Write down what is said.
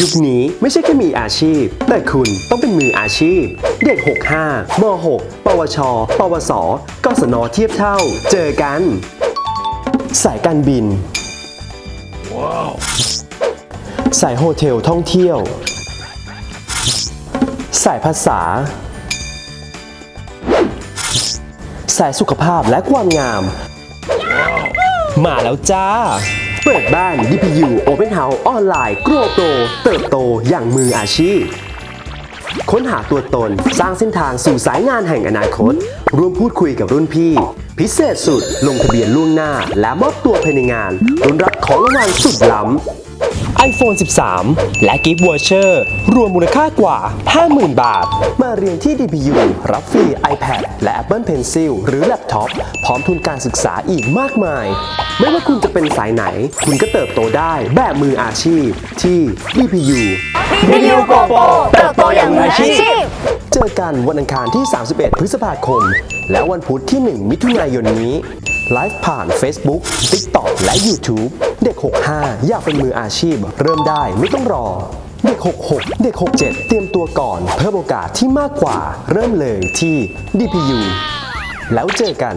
ยุคนี้ไม่ใช่แค่มีอาชีพ แต่คุณต้องเป็นมืออาชีพ เด็ก 65 ม 6 ปวช ปวส กศนเทียบเท่า เจอกัน สายการบิน สายโฮเทลท่องเที่ยว สายภาษา สายสุขภาพและความงาม มาแล้วจ้า เปิดบ้าน DPU Open House ออนไลน์กรัวโตเติบโตอย่างมืออาชีพ ค้นหาตัวตนสร้างเส้นทางสู่สายงานแห่งอนาคต ร่วมพูดคุยกับรุ่นพี่ พิเศษสุดลงทะเบียนล่วงหน้า และมอบตัวภายในงานรุนรับของรางวัลสุดล้ำ iPhone 13 และกิฟต์วอเชอร์รวมมูลค่ากว่า 50,000 บาท มาเรียนที่ DPU รับฟรี iPad และ Apple Pencil หรือแล็ปท็อปพร้อมทุนการศึกษาอีกมากมาย ไม่ว่าคุณจะเป็นสายไหน คุณก็เติบโตได้แบบมืออาชีพที่ DPU วิดีโอโกโปเติบโตอย่างมืออาชีพ เจอกันวันอังคารที่ 31 พฤษภาคม และวันพุธที่ 1 มิถุนายนนี้ไลฟ์ผ่าน Facebook TikTok และ YouTube เด็ก 65 อยากเป็นมืออาชีพ เริ่มได้ไม่ต้องรอ เด็ก 66 เด็ก 67 เตรียมตัวก่อน เพิ่มโอกาสที่มากกว่า เริ่มเลยที่ DPU แล้วเจอกัน